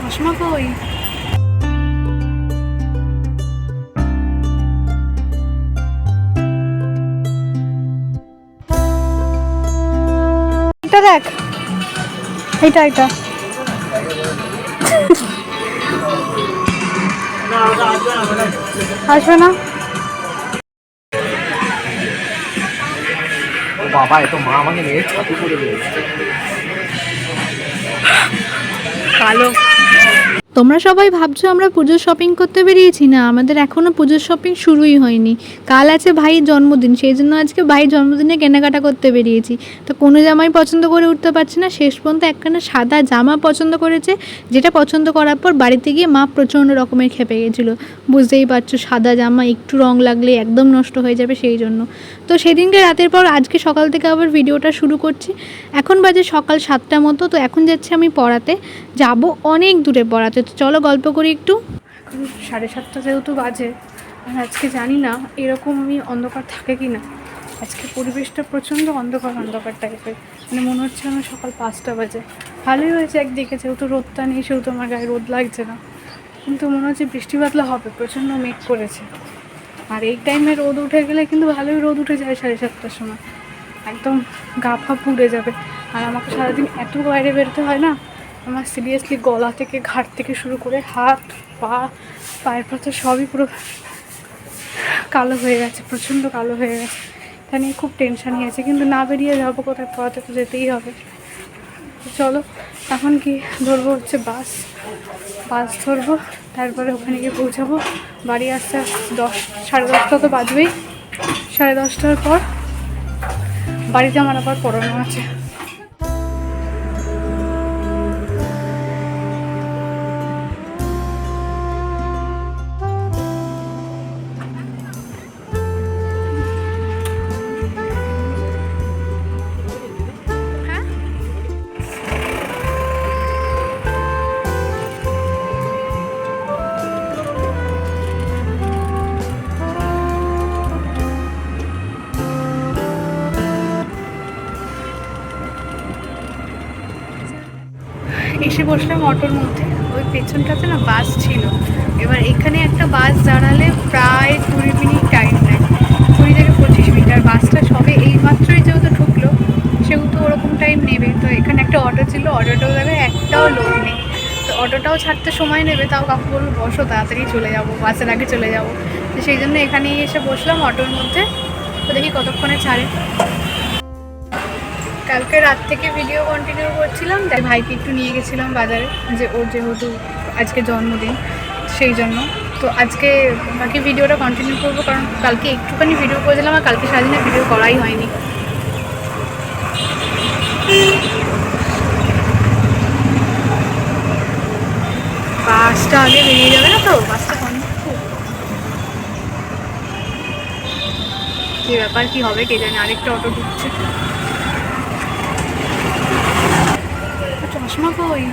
চশমা কই? এটা দেখ। এটা এটা। আসবে না? বাবা, এ তো মা আমাকে মেরে ছাতু করে দিয়েছে কালো তোমরা সবাই ভাবছ আমরা পুজোর শপিং করতে বেরিয়েছি। না, আমাদের এখনও পুজোর শপিং শুরুই হয়নি। কাল আছে ভাইয়ের জন্মদিন, সেই জন্য আজকে ভাইয়ের জন্মদিনে কেনাকাটা করতে বেরিয়েছি। তো কোনো জামাই পছন্দ করে উঠতে পারছি না, শেষ পর্যন্ত একখানা সাদা জামা পছন্দ করেছে, যেটা পছন্দ করার পর বাড়িতে গিয়ে মা প্রচণ্ড রকমের খেপে গেছিল। বুঝতেই পারছ, সাদা জামা, একটু রং লাগলে একদম নষ্ট হয়ে যাবে সেই জন্য। তো সেদিনকে রাতের পর আজকে সকাল থেকে আবার ভিডিওটা শুরু করছি। এখন বাজে সকাল সাতটা মতো, তো এখন যাচ্ছি আমি পড়াতে। যাব অনেক দূরে পড়াতে তো চলো গল্প করি একটু। এখন সাড়ে সাতটা যেহেতু বাজে, আর আজকে জানি না এরকম আমি অন্ধকার থাকে কি না। আজকে পরিবেশটা প্রচণ্ড অন্ধকার অন্ধকার টাইপের মানে মনে হচ্ছে আমার সকাল পাঁচটা বাজে। ভালোই হয়েছে একদিকে, যেহেতু রোদটা নেই, সেহেতু আমার গায়ে রোদ লাগছে না। কিন্তু মনে হচ্ছে বৃষ্টি বাদলা হবে, প্রচণ্ড মেঘ করেছে। আর এই টাইমে রোদ উঠে গেলে কিন্তু ভালোই রোদ উঠে যায় সাড়ে সাতটার সময়। একদম গা ফা পুড়ে যাবে। আর আমাকে সারাদিন এত বাইরে বেরোতে হয় না আমার সিরিয়াসলি গলা থেকে ঘাট থেকে শুরু করে হাত, পা, পায়ের পাতা সবই পুরো কালো হয়ে গেছে, প্রচণ্ড কালো হয়ে গেছে। তা নিয়ে খুব টেনশান নিয়েছে কিন্তু না বেরিয়ে যাব কোথায়? পড়াতে তো যেতেই হবে। চলো, এখন কি ধরবো? হচ্ছে বাস। বাস ধরবো, তারপরে ওখানে গিয়ে পৌঁছাবো। বাড়ি আসতে দশ, সাড়ে দশটা তো বাজবেই। সাড়ে দশটার পর বাড়িতে আমার আবার পড়ানো আছে। এসে বসলাম অটোর মধ্যে। ওই পেছনটাতে না বাস ছিল। এবার এখানে একটা বাস দাঁড়ালে প্রায় কুড়ি মিনিট টাইম নেয়। কুড়ি থেকে পঁচিশ মিনিট। আর বাসটা সবে এই মাত্রই যেহেতু ঢুকলো, সেহেতু ওরকম টাইম নেবে। তো এখানে একটা অটো ছিল। অটোটাও দেখে একটাও লোক নেই। তো অটোটাও ছাড়তে সময় নেবে। তাও কাকু বলল, বসো, তাড়াতাড়ি চলে যাব। বাসের আগে চলে যাব। তো সেই জন্য এখানেই এসে বসলাম অটোর মধ্যে। তো দেখি কতক্ষণে ছাড়ে। কালকে রাত থেকে ভিডিও কন্টিনিউ করছিলাম, তাই ভাইকে একটু নিয়ে গেছিলাম বাজারে, যে ওর যেহেতু আজকে জন্মদিন, সেই জন্য। তো আজকে বাকি ভিডিওটা কন্টিনিউ করব, কারণ কালকে একটুখানি ভিডিও করেছিলাম আর কালকে সারাদিনে ভিডিও করাই হয়নি। বাসটা আগে বেরিয়ে যাবে না তো? বাসটা কি ব্যাপার, কি হবে কে জানে? আরেকটা অটো ঢুকছে। চশমা কই?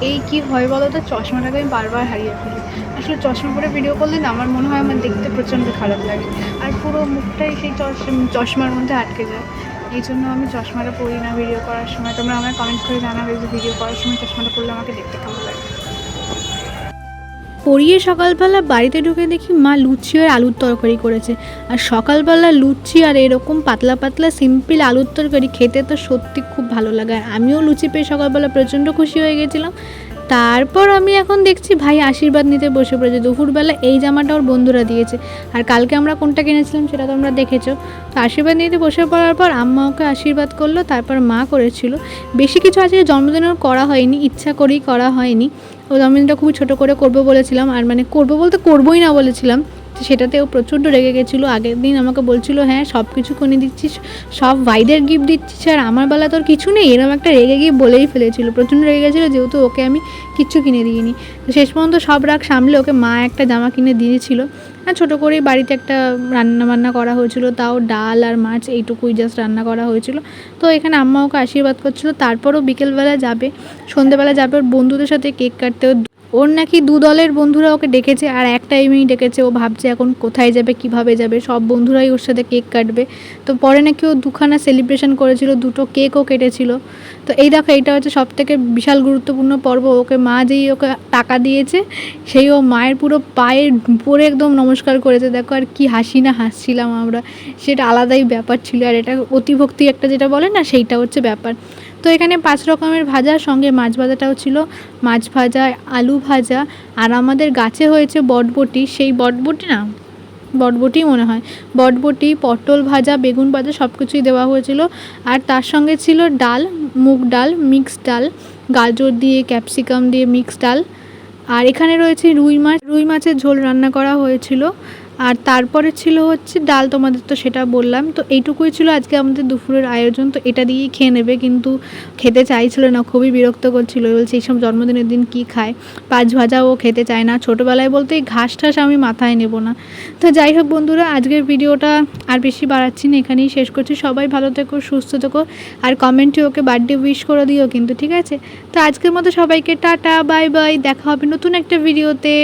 এই কি হয় বলো তো চশমাটাকে আমি বারবার হারিয়ে ফেলি। আসলে চশমা পরে ভিডিও করলে না আমার মনে হয় আমার দেখতে প্রচণ্ড খারাপ লাগে। আর পুরো মুখটাই সেই চশ- চশমার মধ্যে আটকে যায়। এই জন্য আমি চশমাটা পরি না ভিডিও করার সময়। তোমরা আমার কমেন্ট করে জানাবে যে ভিডিও করার সময় চশমাটা পরলে আমাকে দেখতে কেমন লাগে। পরিয়ে সকালবেলা বাড়িতে ঢুকে দেখি মা লুচি আর আলুর তরকারি করেছে। আর সকালবেলা লুচি আর এরকম পাতলা পাতলা সিম্পল আলুর তরকারি খেতে তো সত্যি খুব ভালো লাগে। আর আমিও লুচি পেয়ে সকালবেলা প্রচণ্ড খুশি হয়ে গেছিলাম। তারপর আমি এখন দেখছি ভাই আশীর্বাদ নিতে বসে পড়েছে। দুপুরবেলা এই জামাটা ওর বন্ধুরা দিয়েছে। আর কালকে আমরা কোনটা কিনেছিলাম সেটা তোমরা দেখেছ। তো আশীর্বাদ নিতে বসে পড়ার পর আম্মা ওকে আশীর্বাদ করল, তারপর মা করেছিল। বেশি কিছু আজকে জন্মদিনে ওর করা হয়নি, ইচ্ছা করেই করা হয়নি। ও দমিনটা খুবই ছোটো করে করব বলেছিলাম আর মানে করব বলতে করবোই না বলেছিলাম। সেটাতেও প্রচণ্ড রেগে গেছিল। আগের দিন আমাকে বলছিল হ্যাঁ সব কিছু কিনে দিচ্ছিস, সব ভাইদের গিফট দিচ্ছিস, আর আমার বেলা তোর কিছু নেই? এরকম একটা রেগে গিয়ে বলেই ফেলেছিল। প্রচণ্ড রেগে গেছিল, যেহেতু ওকে আমি কিচ্ছু কিনে দিইনি। তো শেষ পর্যন্ত সব রাগ সামলে ওকে মা একটা জামা কিনে দিয়েছিল। আর ছোটো করেই বাড়িতে একটা রান্না বান্না করা হয়েছিল, তাও ডাল আর মাছ এইটুকুই জাস্ট রান্না করা হয়েছিল। তো এখানে আম্মা ওকে আশীর্বাদ করছিল, তারপরও বিকেলবেলা যাবে, সন্ধেবেলা যাবে, ওর বন্ধুদের সাথে কেক কাটতে ও ওর নাকি দু দলের বন্ধুরা ওকে ডেকেছে আর এক টাইমেই ডেকেছে। ও ভাবছে এখন কোথায় যাবে, কীভাবে যাবে, সব বন্ধুরাই ওর সাথে কেক কাটবে। তো পরে নাকি ও দুখানা সেলিব্রেশন করেছিল, দুটো কেকও কেটেছিল। তো এই দেখো, এইটা হচ্ছে সব থেকে বিশাল গুরুত্বপূর্ণ পর্ব। ওকে মা যেই ওকে টাকা দিয়েছে, সেই ও মায়ের পুরো পায়ে পরে একদম নমস্কার করেছে। দেখো আর কি হাসি না হাসছিলাম আমরা। সেটা আলাদাই ব্যাপার ছিল আর এটা অতিভক্তি একটা যেটা বলে না, সেইটা হচ্ছে ব্যাপার। তো এখানে পাঁচ রকমের ভাজার সঙ্গে মাছ ভাজাটাও ছিল। মাছ ভাজা, আলু ভাজা, আর আমাদের গাছে হয়েছে বটবটি। সেই বটবটি না? বটবটি মনে হয়। বটবটি, পটল ভাজা, বেগুন ভাজা সব কিছুই দেওয়া হয়েছিল। আর তার সঙ্গে ছিল ডাল, মুগ ডাল, মিক্স ডাল, গাজর দিয়ে, ক্যাপসিকাম দিয়ে মিক্স ডাল। আর এখানে রয়েছে রুই মাছ। রুই মাছের ঝোল রান্না করা হয়েছিল। আর তারপরে ছিল হচ্ছে ডাল, তোমাদের তো সেটা বললাম। তো এইটুকুই ছিল আজকে আমাদের দুপুরের আয়োজন। তো এটা দিয়েই খেয়ে নেবে, কিন্তু খেতে চাইছিল না, খুবই বিরক্ত করছিল। বলছে, এইসব জন্মদিনের দিন কি খায়? পাঁচ ভাজা ও খেতে চায় না। ছোটোবেলায় বলতে এই ঘাস ঠাস আমি মাথায় নেব না। তো যাই হোক বন্ধুরা, আজকের ভিডিওটা আর বেশি বাড়াচ্ছি না, এখানেই শেষ করছি। সবাই ভালো থেকো, সুস্থ থেকো। আর কমেন্টে ওকে বার্থডে উইশ করে দিও কিন্তু, ঠিক আছে? তো আজকের মতো সবাইকে টাটা, বাই বাই, দেখা হবে নতুন একটা ভিডিওতে।